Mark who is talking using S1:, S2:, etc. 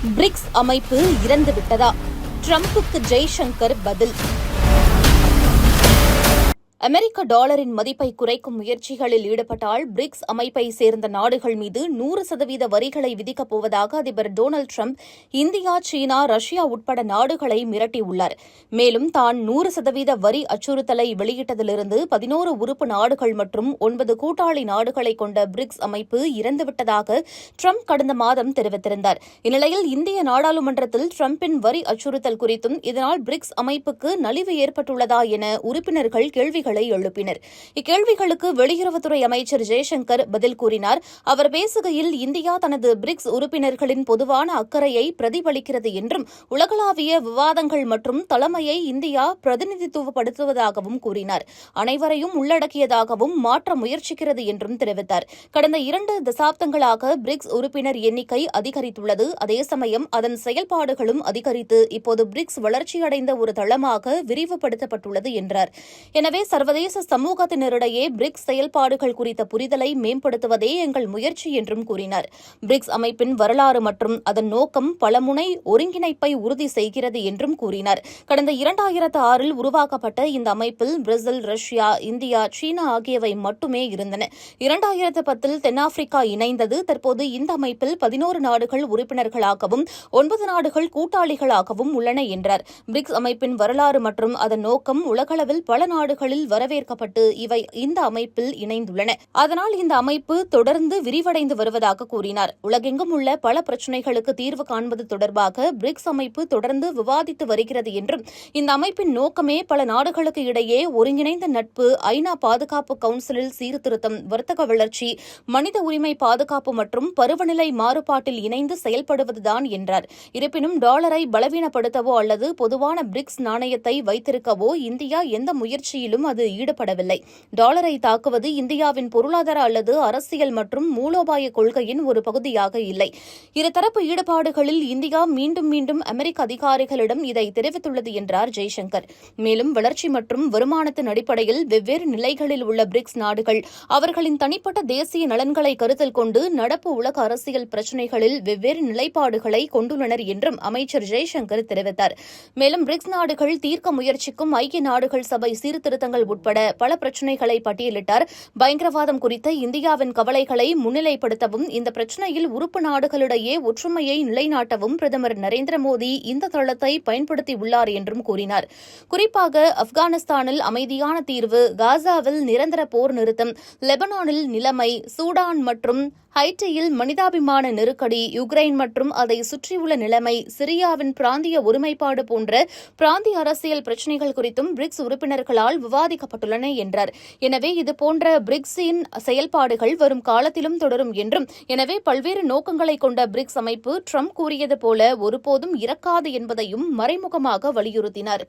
S1: BRICS அமைப்பு இறந்துவிட்டதா? ட்ரம்புக்கு ஜெய்சங்கர் பதில். அமெரிக்க டாலரின் மதிப்பை குறைக்கும் முயற்சிகளில் ஈடுபட்டால் பிரிக்ஸ் அமைப்பை சேர்ந்த நாடுகள் மீது நூறு சதவீத வரிகளை விதிக்கப் போவதாக அதிபர் டொனால்டு ட்ரம்ப் இந்தியா சீனா ரஷ்யா உட்பட நாடுகளை மிரட்டியுள்ளார். மேலும் தான் நூறு சதவீத வரி அச்சுறுத்தலை வெளியிட்டதிலிருந்து பதினோரு உறுப்பு நாடுகள் மற்றும் ஒன்பது கூட்டாளி நாடுகளை கொண்ட பிரிக்ஸ் அமைப்பு இறந்துவிட்டதாக ட்ரம்ப் கடந்த மாதம் தெரிவித்திருந்தார். இந்நிலையில் இந்திய நாடாளுமன்றத்தில் ட்ரம்பின் வரி அச்சுறுத்தல் குறித்தும் இதனால் பிரிக்ஸ் அமைப்புக்கு நலிவு ஏற்பட்டுள்ளதா என உறுப்பினர்கள் கேள்விகள் எழுப்பினர். இக்கேள்விகளுக்கு வெளியுறவுத்துறை அமைச்சர் ஜெய்சங்கர் பதில் கூறினார். அவர் பேசுகையில் இந்தியா தனது பிரிக்ஸ் உறுப்பினர்களின் பொதுவான அக்கறையை பிரதிபலிக்கிறது என்றும் உலகளாவிய விவாதங்கள் மற்றும் தலைமையை இந்தியா பிரதிநிதித்துவப்படுத்துவதாகவும் கூறினார். அனைவரையும் உள்ளடக்கியதாகவும் மாற்ற முயற்சிக்கிறது என்றும் தெரிவித்தார். கடந்த இரண்டு தசாப்தங்களாக பிரிக்ஸ் உறுப்பினர் எண்ணிக்கை அதிகரித்துள்ளது. அதே சமயம் அதன் செயல்பாடுகளும் அதிகரித்து இப்போது பிரிக்ஸ் வளர்ச்சியடைந்த ஒரு தளமாக விரிவுபடுத்தப்பட்டுள்ளது என்றார். எனவே சர்வதேச சமூகத்தினரிடையே பிரிக்ஸ் செயல்பாடுகள் குறித்த புரிதலை மேம்படுத்துவதே எங்கள் முயற்சி என்றும் கூறினார். பிரிக்ஸ் அமைப்பின் வரலாறு மற்றும் அதன் நோக்கம் பலமுனை ஒருங்கிணைப்பை உறுதி செய்கிறது என்றும் கூறினார். கடந்த இரண்டாயிரத்து ஆறில் உருவாக்கப்பட்ட இந்த அமைப்பில் பிரேசில் ரஷ்யா இந்தியா சீனா ஆகியவை மட்டுமே இருந்தன. இரண்டாயிரத்து பத்தில் தென்னாப்பிரிக்கா இணைந்தது. தற்போது இந்த அமைப்பில் பதினோரு நாடுகள் உறுப்பினர்களாகவும் ஒன்பது நாடுகள் கூட்டாளிகளாகவும் உள்ளன என்றார். பிரிக்ஸ் அமைப்பின் வரலாறு மற்றும் அதன் நோக்கம் உலகளவில் பல நாடுகளில் வரவேற்கப்பட்டு இவை இந்த அமைப்பில் இணைந்துள்ளன. அதனால் இந்த அமைப்பு தொடர்ந்து விரிவடைந்து வருவதாக கூறினார். உலகெங்கும் உள்ள பல பிரச்சினைகளுக்கு தீர்வு காண்பது தொடர்பாக பிரிக்ஸ் அமைப்பு தொடர்ந்து விவாதித்து வருகிறது என்றும் இந்த அமைப்பின் நோக்கமே பல நாடுகளுக்கு இடையே ஒருங்கிணைந்த நட்பு ஐநா பாதுகாப்பு கவுன்சிலில் சீர்திருத்தம் வர்த்தக வளர்ச்சி மனித உரிமை பாதுகாப்பு மற்றும் பருவநிலை மாறுபாட்டில் இணைந்து செயல்படுவதுதான் என்றார். இருப்பினும் டாலரை பலவீனப்படுத்தவோ அல்லது பொதுவான பிரிக்ஸ் நாணயத்தை வைத்திருக்கவோ இந்தியா எந்த முயற்சியிலும் அது ஈடுபடவில்லை. டாலரை தாக்குவது இந்தியாவின் பொருளாதார அல்லது அரசியல் மற்றும் மூலோபாய கொள்கையின் ஒரு பகுதியாக இல்லை. இருதரப்பு ஈடுபாடுகளில் இந்தியா மீண்டும் மீண்டும் அமெரிக்க அதிகாரிகளிடம் இதை தெரிவித்துள்ளது என்றார் ஜெய்சங்கர். மேலும் வளர்ச்சி மற்றும் வருமானத்தின் அடிப்படையில் வெவ்வேறு நிலைகளில் உள்ள பிரிக்ஸ் நாடுகள் அவர்களின் தனிப்பட்ட தேசிய நலன்களை கருத்தில் கொண்டு நடப்பு உலக அரசியல் பிரச்சினைகளில் வெவ்வேறு நிலைப்பாடுகளை கொண்டுள்ளனர் என்றும் அமைச்சர் ஜெய்சங்கர் தெரிவித்தார். மேலும் பிரிக்ஸ் நாடுகள் தீர்க்க முயற்சிக்கும் ஐக்கிய நாடுகள் சபை சீர்திருத்தங்கள் உட்பட பல பிரச்சினைகளை பட்டியலிட்டார். பயங்கரவாதம் குறித்த இந்தியாவின் கவலைகளை முன்னிலைப்படுத்தவும் இந்த பிரச்சினையில் உறுப்பு நாடுகளிடையே ஒற்றுமையை நிலைநாட்டவும் பிரதமர் நரேந்திர மோடி இந்த தளத்தை பயன்படுத்தியுள்ளார் என்றும் கூறினார். குறிப்பாக ஆப்கானிஸ்தானில் அமைதியான தீர்வு காசாவில் நிரந்தர போர் நிறுத்தம் லெபனானில் நிலைமை சூடான் மற்றும் ஹைட்டியில் மனிதாபிமான நெருக்கடி யுக்ரைன் மற்றும் அதை சுற்றியுள்ள நிலைமை சிரியாவின் பிராந்திய ஒருமைப்பாடு போன்ற பிராந்திய அரசியல் பிரச்சினைகள் குறித்தும் பிரிக்ஸ் உறுப்பினர்களால் விவாதிக்கப்பட்டுள்ளன என்றார். எனவே இதுபோன்ற பிரிக்ஸின் செயல்பாடுகள் வரும் காலத்திலும் தொடரும் என்றும் எனவே பல்வேறு நோக்கங்களை கொண்ட பிரிக்ஸ் அமைப்பு ட்ரம்ப் கூறியது போல ஒருபோதும் இறக்காது என்பதையும் மறைமுகமாக வலியுறுத்தினார்.